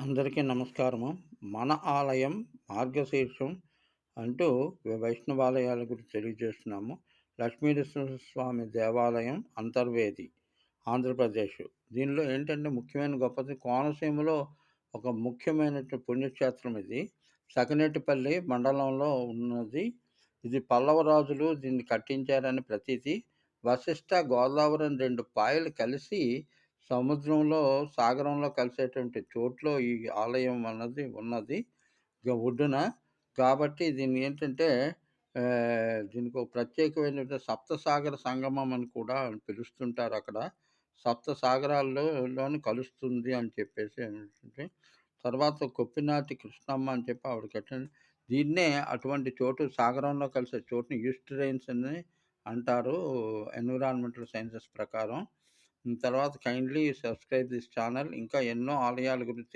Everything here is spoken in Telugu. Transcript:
అందరికీ నమస్కారము. మన ఆలయం మార్గశీర్షం అంటూ వైష్ణవాలయాల గురించి తెలియజేస్తున్నాము. లక్ష్మీనరసింహస్వామి దేవాలయం అంతర్వేది ఆంధ్రప్రదేశ్. దీనిలో ఏంటంటే ముఖ్యమైన గొప్పది కోనసీమలో ఒక ముఖ్యమైన పుణ్యక్షేత్రం ఇది. సకినేటిపల్లి మండలంలో ఉన్నది. ఇది పల్లవరాజులు దీన్ని కట్టించారని ప్రతీతి. వశిష్ట గోదావరి రెండు పాయలు కలిసి సముద్రంలో సాగరంలో కలిసేటువంటి చోట్లో ఈ ఆలయం అన్నది ఉన్నది. ఒడ్డున కాబట్టి దీన్ని ఏంటంటే దీనికి ఒక ప్రత్యేకమైన సప్తసాగర సంగమం అని కూడా పిలుస్తుంటారు అక్కడ. సప్త సాగరాల్లోని కలుస్తుంది అని చెప్పేసి ఏంటంటే తర్వాత కొప్పినాటి కృష్ణమ్మ అని చెప్పి ఆవిడ కట్టిన దీన్నే అటువంటి చోటు సాగరంలో కలిసే చోటుని ఈస్ట్ రైన్స్ అని అంటారు ఎన్విరాన్మెంటల్ సైన్సెస్ ప్రకారం. తర్వాత కైండ్లీ సబ్స్క్రైబ్ దిస్ ఛానల్ ఇంకా ఎన్నో ఆలయాల గురించి